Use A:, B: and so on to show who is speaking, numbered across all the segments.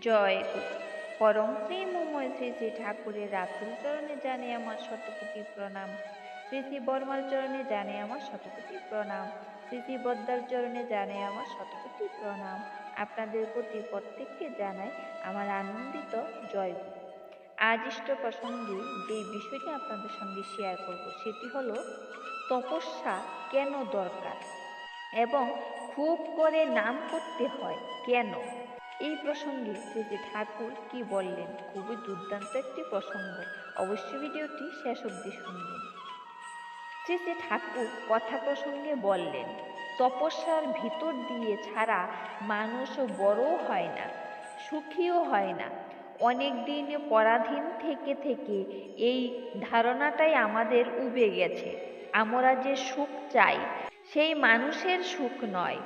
A: জয় পরম প্রেমময় শ্রী শ্রী ঠাকুরের রাতুল চরণে জানে আমার শতকোটি প্রণাম। শ্রী শ্রী বর্মার চরণে জানে আমার শতকোটি প্রণাম। শ্রী শ্রী বদ্দার চরণে জানে আমার শতকোটি প্রণাম। আপনাদের প্রতি প্রত্যেককে জানাই আমার আনন্দিত জয় গুরু আজ ইষ্ট প্রসঙ্গে যে বিষয়টি আপনাদের সঙ্গে শেয়ার করব, সেটি হলো তপস্যা কেন দরকার? এবং খুব করে নাম করতে হয় কেন? এই প্রসঙ্গে শ্রী শ্রী ঠাকুর কি বললেন? খুবই দুর্দান্ত একটি প্রসঙ্গ। অবশ্যই ভিডিওটি শেষ অবধি শুনবেন। শ্রী শ্রী ঠাকুর কথা প্রসঙ্গে বললেন, তপস্যার ভিতর দিয়ে ছাড়া মানুষ বড়ও হয় না, সুখীও হয় না। অনেক দিন পরাধীন থেকে থেকে এই ধারণাটাই আমাদের উবে গেছে। আমরা যে সুখ চাই, সেই মানুষের সুখ নয়,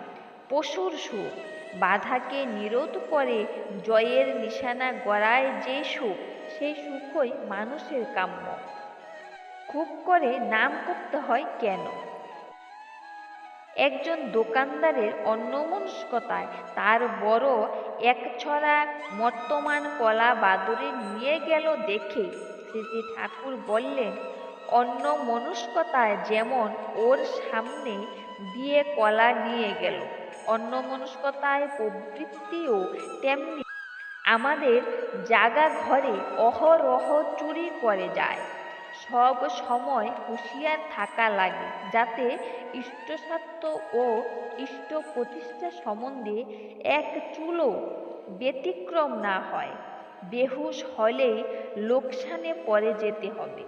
A: পশুর সুখ। বাধাকে নিরোধ করে জয়ের নিশানা গড়ায় যে সুখ সেই সুখই মানুষের কাম্য। খুব করে নাম করতে হয় কেন? একজন দোকানদারের অন্যমনস্কতায় তার বড় এক ছড়া বর্তমান কলা বাদরে নিয়ে গেল দেখে শ্রী শ্রী ঠাকুর বললেন অন্য মনস্কতায় যেমন ওর সামনে দিয়ে কলা নিয়ে গেল অন্য মনস্কতায় প্রবৃত্তিও তেমনি। আমাদের জাগা ঘরে অহরহ চুরি করে যায়। সব সময় হুঁশিয়ার থাকা লাগে, যাতে ইষ্টস্বার্থ ও ইষ্ট প্রতিষ্ঠা সম্বন্ধে এক চুলো ব্যতিক্রম না হয়। বেহুশ হলেই লোকসানে পড়ে যেতে হবে।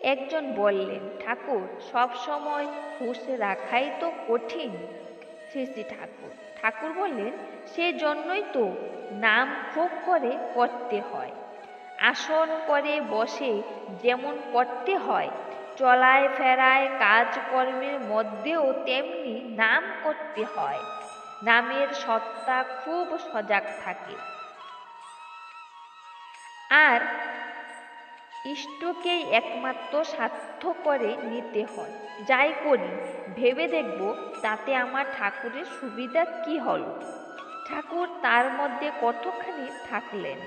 A: একজন বললেন, ঠাকুর, সব সময় হুঁশ রাখাই তো কঠিন। শ্রী শ্রী ঠাকুর। ঠাকুর বললেন সেই জন্যই তো নাম খুব করে করতে হয়। আসন করে বসে যেমন করতে হয়, চলায় ফেরায় কাজকর্মের মধ্যেও তেমনি নাম করতে হয়। নামের সত্তা খুব সজাগ থাকে। আর ইষ্টকেই একমাত্র সাধ্য করে নিতে হয়। যাই করি, ভেবে দেখব তাতে আমার ঠাকুরের সুবিধা কি হল। ঠাকুর তার মধ্যে কতখানি থাকলেন?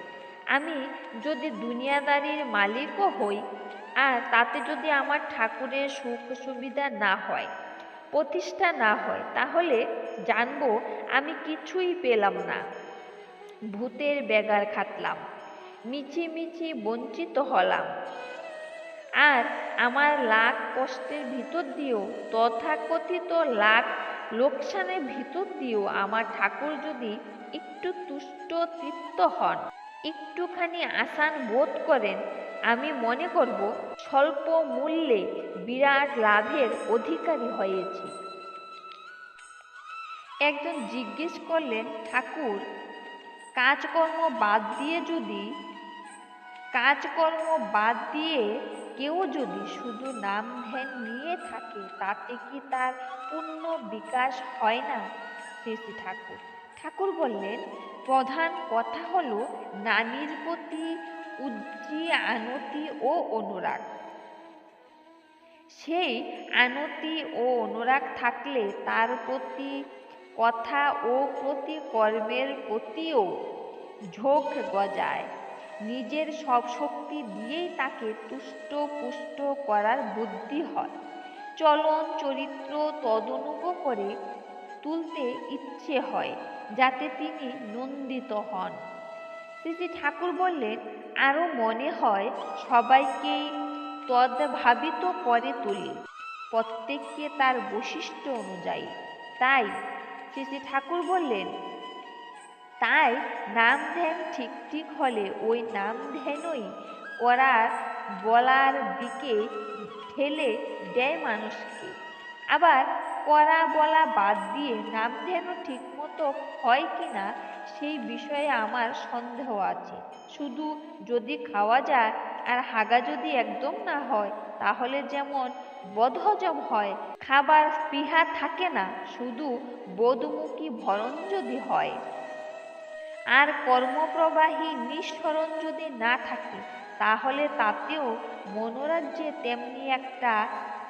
A: আমি যদি দুনিয়াদারির মালিকও হই, আর তাতে যদি আমার ঠাকুরের সুখ সুবিধা না হয়, প্রতিষ্ঠা না হয়, তাহলে জানব আমি কিছুই পেলাম না। ভূতের বেগার খাটলাম। মিছি মিছি বঞ্চিত হলাম। আর আমার লাখ কষ্টের ভিতর দিয়েও, তথাকথিত লাখ লোকসানের ভিতর দিয়েও আমার ঠাকুর যদি একটু তুষ্ট তৃপ্ত হন, একটুখানি আসান বোধ করেন, আমি মনে করব স্বল্প মূল্যে বিরাট লাভের অধিকারী হয়েছি। একজন জিজ্ঞেস করলেন, ঠাকুর, কাজকর্ম বাদ দিয়ে যদি কাজকর্ম বাদ দিয়ে কেউ যদি শুধু নাম ধ্যান নিয়ে থাকে, তাতে কি তার পূর্ণ বিকাশ হয় না? শ্রী ঠাকুর। ঠাকুর বললেন, প্রধান কথা হলো নানির প্রতি উজ্জি আনতি ও অনুরাগ। সেই আনতি ও অনুরাগ থাকলে তার প্রতি কথা ও প্রতি কর্মের প্রতিও ঝোঁক গজায়। নিজের সব শক্তি দিয়েই তাকে তুষ্ট পুষ্ট করার বুদ্ধি হয়। চলন, চরিত্র তদনুগ করে তুলতে ইচ্ছে হয়, যাতে তিনি নন্দিত হন। শ্রী ঠাকুর বললেন আরও মনে হয় সবাইকেই তদ্ভাবিত করে তুলি। প্রত্যেককে তার বৈশিষ্ট্য অনুযায়ী। তাই শ্রী শ্রী ঠাকুর বললেন তাই নাম ধ্যান ঠিক ঠিক হলে ওই নাম ধ্যানই করার বলার দিকে ঠেলে দেয় মানুষকে। আবার করা বলা বাদ দিয়ে নাম ধ্যানও ঠিক মতো হয় কি না সেই বিষয়ে আমার সন্দেহ আছে। শুধু যদি খাওয়া যায় আর হাগা যদি একদম না হয়, তাহলে যেমন বদহজম হয়, খাবার স্পৃহা থাকে না, শুধু বোধমুখী ভরণ যদি হয়। আর কর্মপ্রবাহী নিঃসরণ যদি না থাকে, তাহলে তাতেও মনোরাজ্যে তেমনি একটা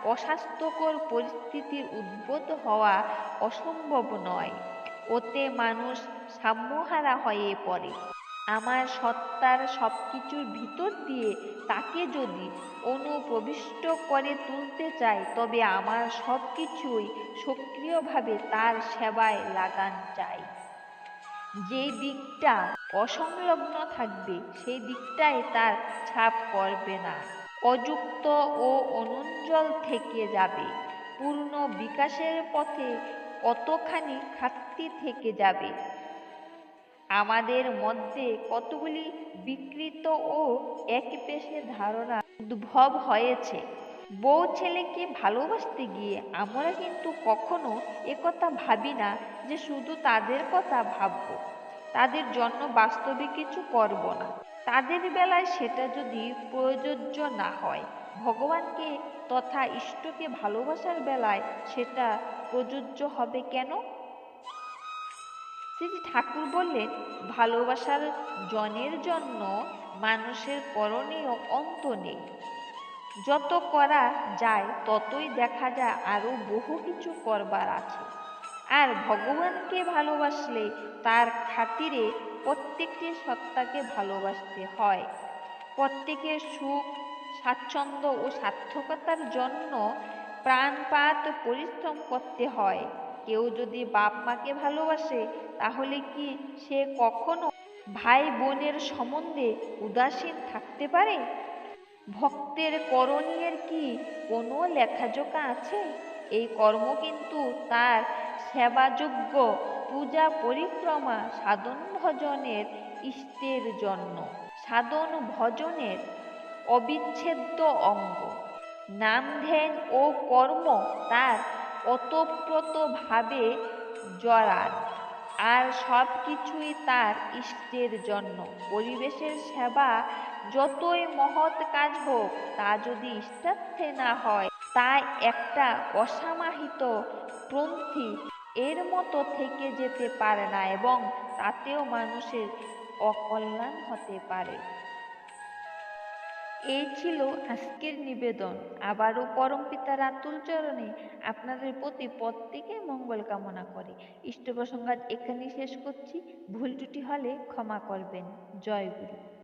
A: অস্বাস্থ্যকর পরিস্থিতির উদ্ভূত হওয়া অসম্ভব নয়। ওতে মানুষ সাম্যহারা হয়ে পড়ে। আমার সত্তার সব কিছুর ভিতর দিয়ে তাকে যদি অনুপ্রবিষ্ট করে তুলতে চাই তবে আমার সব কিছুই সক্রিয়ভাবে তার সেবায় লাগান চাই। যে দিকটা অসংলগ্ন থাকবে, সেই দিকটাই তার ছাপ করবে না। অযুক্ত ও অনুজ্জ্বল থেকে যাবে। পূর্ণ বিকাশের পথে কতখানি খাটতি থেকে যাবে? আমাদের মধ্যে কতগুলি বিকৃত ও একপেশে ধারণা উদ্ভব হয়েছে। বউ ছেলেকে ভালোবাসতে গিয়ে আমরা কিন্তু কখনো একথা ভাবি না যে শুধু তাদের কথা ভাববো। তাদের জন্য বাস্তবে কিছু করব না। তাদের বেলায় সেটা যদি প্রযোজ্য না হয়, ভগবানকে তথা ইষ্টকে ভালোবাসার বেলায় সেটা প্রযোজ্য হবে কেন? শ্রী ঠাকুর বললেন, ভালোবাসার জনের জন্য মানুষের করণীয় অন্ত নেই। যত করা যায়, ততই দেখা যায় আরও বহু কিছু করবার আছে। আর ভগবানকে ভালোবাসলে তার খাতিরে প্রত্যেকটি সত্তাকে ভালোবাসতে হয়। প্রত্যেকের সুখ, স্বাচ্ছন্দ্য ও সার্থকতার জন্য প্রাণপাত পরিশ্রম করতে হয়। কেউ যদি বাপ মাকে ভালোবাসে, তাহলে কি সে কখনো ভাই বোনের সম্বন্ধে উদাসীন থাকতে পারে? ভক্তের করণীয়ের কি কোনো লেখাজোকা আছে? এই কর্ম কিন্তু তার সেবাযোগ্য পূজা পরিক্রমা সাধন ভজনের ইষ্টের জন্য, সাধন ভজনের অবিচ্ছেদ্য অঙ্গ। নাম ধ্যান ও কর্ম তার ওতপ্রোতভাবে জড়ার আর সব কিছুই তার ইষ্টের জন্য। পরিবেশের সেবা যতই মহৎ কাজ হোক, তা যদি ইষ্টার্থে না হয় তা একটা অসমাহিত পন্থী এর মতো থেকে যেতে পারে না এবং তাতেও মানুষের অকল্যাণ হতে পারে। এই ছিল আজকের নিবেদন। আবারও পরমপিতার আতুল চরণে আপনাদের প্রতি প্রত্যেকে মঙ্গল কামনা করে। ইষ্ট প্রসঙ্গাত এখানেই শেষ করছি। ভুল ত্রুটি হলে ক্ষমা করবেন। জয় গুরু।